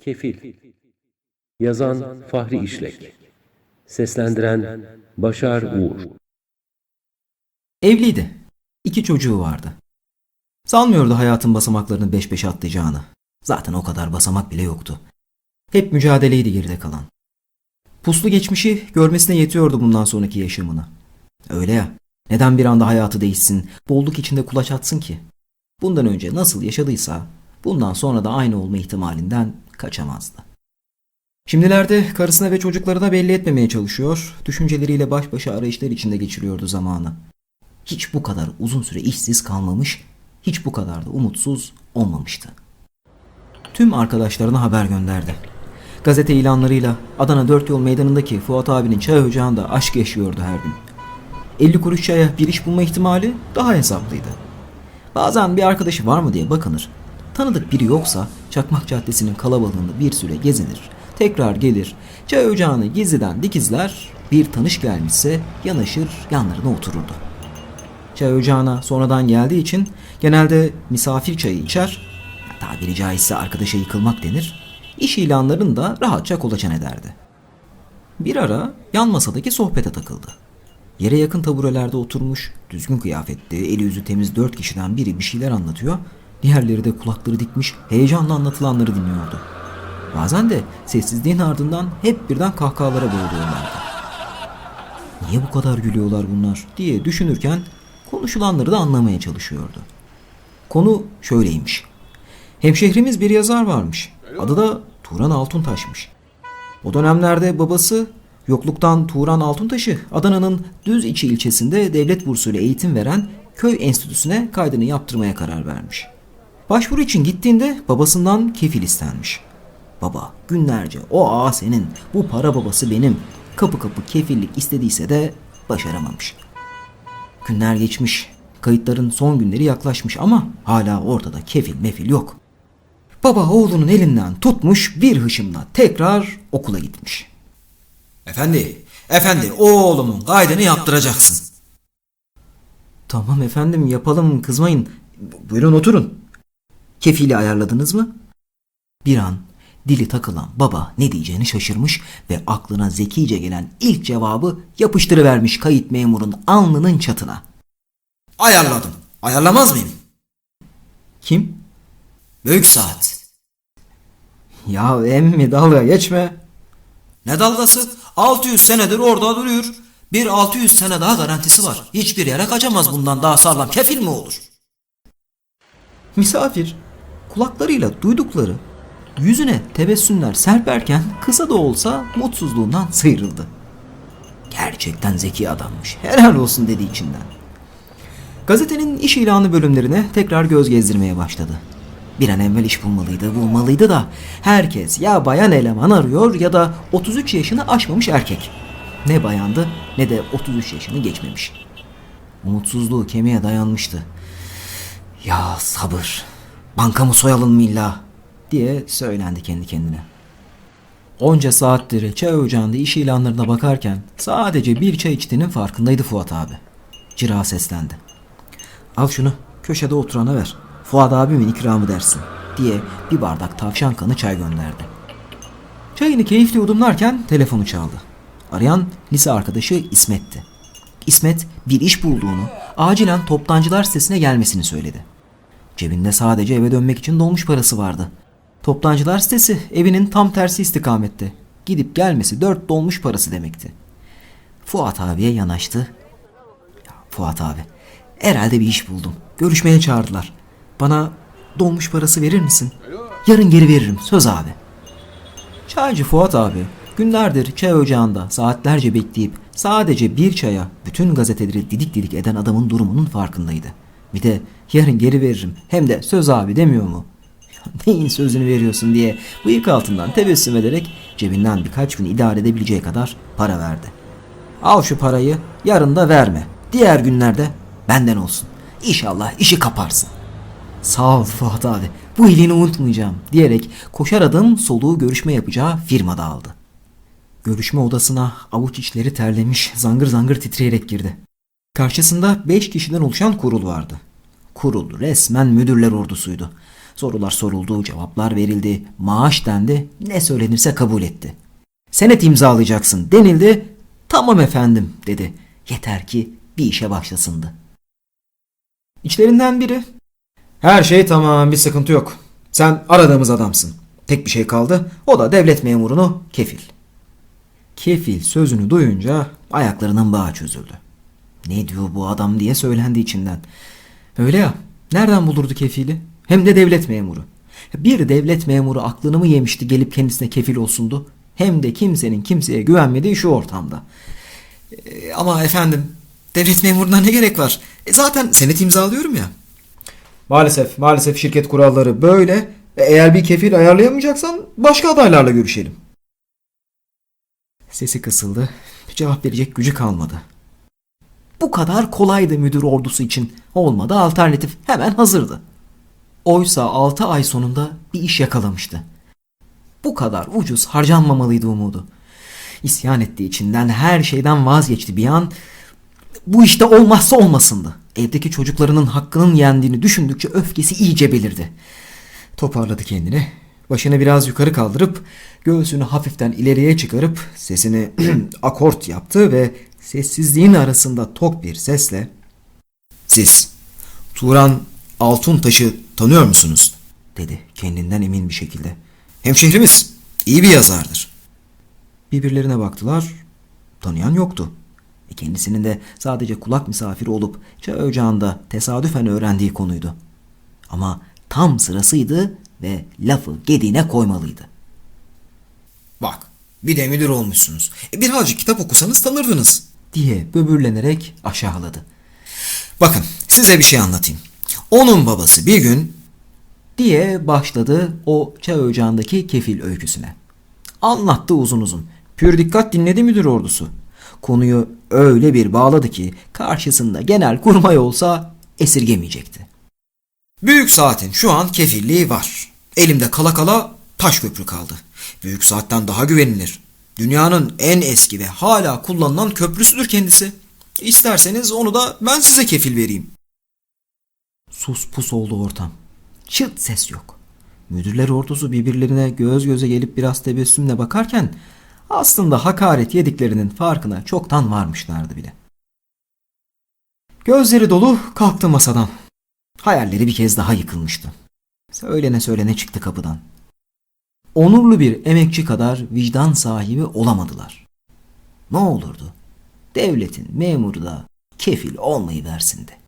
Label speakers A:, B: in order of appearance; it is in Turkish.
A: Kefil Yazan Fahri İşlek Seslendiren Başar Uğur
B: Evliydi. İki çocuğu vardı. Sanmıyordu hayatın basamaklarını beş beş atlayacağını. Zaten o kadar basamak bile yoktu. Hep mücadeleydi geride kalan. Puslu geçmişi görmesine yetiyordu bundan sonraki yaşamını. Öyle ya. Neden bir anda hayatı değişsin, bolluk içinde kulaç atsın ki? Bundan önce nasıl yaşadıysa bundan sonra da aynı olma ihtimalinden kaçamazdı. Şimdilerde karısına ve çocuklarına belli etmemeye çalışıyor, düşünceleriyle baş başa arayışlar içinde geçiriyordu zamanı. Hiç bu kadar uzun süre işsiz kalmamış, hiç bu kadar da umutsuz olmamıştı. Tüm arkadaşlarına haber gönderdi. Gazete ilanlarıyla Adana Dört Yol Meydanı'ndaki Fuat abinin çay ocağında aşk yaşıyordu her gün. 50 kuruş çaya bir iş bulma ihtimali daha hesaplıydı. Bazen bir arkadaşı var mı diye bakınır. Tanıdık biri yoksa Çakmak Caddesi'nin kalabalığında bir süre gezinir. Tekrar gelir, çay ocağını gizliden dikizler, bir tanış gelmişse yanaşır yanlarına otururdu. Çay ocağına sonradan geldiği için genelde misafir çayı içer, tabiri caizse arkadaşa yıkılmak denir, iş ilanlarını da rahatça kolaçan ederdi. Bir ara yan masadaki sohbete takıldı. Yere yakın taburelerde oturmuş, düzgün kıyafetli, eli yüzü temiz dört kişiden biri bir şeyler anlatıyor, diğerleri de kulakları dikmiş, heyecanla anlatılanları dinliyordu. Bazen de sessizliğin ardından hep birden kahkahalara boğuluyorlardı. Niye bu kadar gülüyorlar bunlar diye düşünürken konuşulanları da anlamaya çalışıyordu. Konu şöyleymiş. Hemşehrimiz bir yazar varmış. Adı da Turan Altuntaş'mış. O dönemlerde babası yokluktan Turan Altuntaş'ı Adana'nın Düz içi ilçesinde devlet bursuyla eğitim veren köy enstitüsüne kaydını yaptırmaya karar vermiş. Başvuru için gittiğinde babasından kefil istenmiş. Baba günlerce o ağa senin, bu para babası benim. Kapı kapı kefillik istediyse de başaramamış. Günler geçmiş. Kayıtların son günleri yaklaşmış ama hala ortada kefil mefil yok. Baba oğlunun elinden tutmuş bir hışımla tekrar okula gitmiş.
C: Efendi, efendi oğlumun kaydını yaptıracaksın.
B: Tamam efendim yapalım kızmayın. Bu- Buyurun oturun. Kefili ayarladınız mı? Bir an dili takılan baba ne diyeceğini şaşırmış ve aklına zekice gelen ilk cevabı yapıştırıvermiş kayıt memurun alnının çatına.
C: Ayarladım. Ayarlamaz mıyım?
B: Kim?
C: Büyük saat.
B: Ya emmi dalga geçme.
C: Ne dalgası? 600 senedir orada duruyor. Bir 600 sene daha garantisi var. Hiçbir yere kaçamaz bundan daha sağlam kefil mi olur?
B: Misafir kulaklarıyla duydukları yüzüne tebessümler serperken kısa da olsa mutsuzluğundan sıyrıldı. Gerçekten zeki adammış. Helal olsun dedi içinden. Gazetenin iş ilanı bölümlerine tekrar göz gezdirmeye başladı. Bir an evvel iş bulmalıydı, bulmalıydı da herkes ya bayan eleman arıyor ya da 33 yaşını aşmamış erkek. Ne bayandı ne de 33 yaşını geçmemiş. Umutsuzluğu kemiğe dayanmıştı. Ya sabır. Bankamı soyalım mı illa? diye söylendi kendi kendine. Onca saattir çay ocağında iş ilanlarına bakarken sadece bir çay içtiğinin farkındaydı Fuat abi. Cira seslendi. Al şunu köşede oturana ver. Fuat abimin ikramı dersin diye bir bardak tavşan kanı çay gönderdi. Çayını keyifli yudumlarken telefonu çaldı. Arayan lise arkadaşı İsmet'ti. İsmet bir iş bulduğunu, acilen toptancılar sitesine gelmesini söyledi. Cebinde sadece eve dönmek için dolmuş parası vardı. Toptancılar sitesi evinin tam tersi istikamette. Gidip gelmesi dört dolmuş parası demekti. Fuat abiye yanaştı. Ya Fuat abi, herhalde bir iş buldum. Görüşmeye çağırdılar. Bana dolmuş parası verir misin? Yarın geri veririm, söz abi. Çaycı Fuat abi günlerdir çay ocağında saatlerce bekleyip sadece bir çaya bütün gazeteleri didik didik eden adamın durumunun farkındaydı. Bir de yarın geri veririm hem de söz abi demiyor mu? Neyin sözünü veriyorsun diye bıyık altından tebessüm ederek cebinden birkaç gün idare edebileceği kadar para verdi. Al şu parayı yarın da verme. Diğer günlerde benden olsun. İnşallah işi kaparsın. Sağ ol Fuat abi. Bu iyiliğini unutmayacağım diyerek koşar adım soluğu görüşme yapacağı firmada aldı. Görüşme odasına avuç içleri terlemiş zangır zangır titreyerek girdi. Karşısında beş kişiden oluşan kurul vardı. Kurul resmen müdürler ordusuydu. Sorular soruldu, cevaplar verildi, maaş dendi, ne söylenirse kabul etti. Senet imzalayacaksın denildi, tamam efendim dedi. Yeter ki bir işe başlasındı. İçlerinden biri, her şey tamam bir sıkıntı yok. Sen aradığımız adamsın. Tek bir şey kaldı, o da devlet memurunu kefil. Kefil sözünü duyunca ayaklarının bağı çözüldü. Ne diyor bu adam diye söylendi içinden. Öyle ya, nereden bulurdu kefili? Hem de devlet memuru. Bir devlet memuru aklını mı yemişti gelip kendisine kefil olsundu? Hem de kimsenin kimseye güvenmediği şu ortamda. E, ama efendim, devlet memuruna ne gerek var? E, zaten senet imzalıyorum ya. Maalesef, maalesef şirket kuralları böyle. E, Eğer bir kefil ayarlayamayacaksan başka adaylarla görüşelim. Sesi kısıldı. Cevap verecek gücü kalmadı. Bu kadar kolaydı müdür ordusu için. Olmadı alternatif hemen hazırdı. Oysa 6 ay sonunda bir iş yakalamıştı. Bu kadar ucuz harcanmamalıydı umudu. İsyan ettiği içinden her şeyden vazgeçti bir an. Bu işte olmazsa olmasındı. Evdeki çocuklarının hakkının yendiğini düşündükçe öfkesi iyice belirdi. Toparladı kendini. Başını biraz yukarı kaldırıp göğsünü hafiften ileriye çıkarıp sesini akort yaptı ve sessizliğin arasında tok bir sesle
C: Siz Turan Altuntaş'ı tanıyor musunuz?
B: dedi kendinden emin bir şekilde.
C: Hemşehrimiz iyi bir yazardır.
B: Birbirlerine baktılar. Tanıyan yoktu. E kendisinin de sadece kulak misafiri olup çay ocağında tesadüfen öğrendiği konuydu. Ama tam sırasıydı ve lafı gediğine koymalıydı.
C: Bak bir de müdür olmuşsunuz. E, birazcık kitap okusanız tanırdınız.
B: Diye böbürlenerek aşağıladı.
C: Bakın size bir şey anlatayım. Onun babası bir gün
B: diye başladı o çay ocağındaki kefil öyküsüne. Anlattı uzun uzun. Pür dikkat dinledi müdür ordusu. Konuyu öyle bir bağladı ki karşısında genel kurmay olsa esirgemeyecekti.
C: Büyük saatin şu an kefilliği var. Elimde kala kala taş köprü kaldı. Büyük saatten daha güvenilir. Dünyanın en eski ve hala kullanılan köprüsüdür kendisi. İsterseniz onu da ben size kefil vereyim.
B: Sus pus oldu ortam. Çıt ses yok. Müdürler ordusu birbirlerine göz göze gelip biraz tebessümle bakarken aslında hakaret yediklerinin farkına çoktan varmışlardı bile. Gözleri dolu kalktı masadan. Hayalleri bir kez daha yıkılmıştı. Söylene söylene çıktı kapıdan. Onurlu bir emekçi kadar vicdan sahibi olamadılar. Ne olurdu? Devletin memuru da kefil olmayı versin de.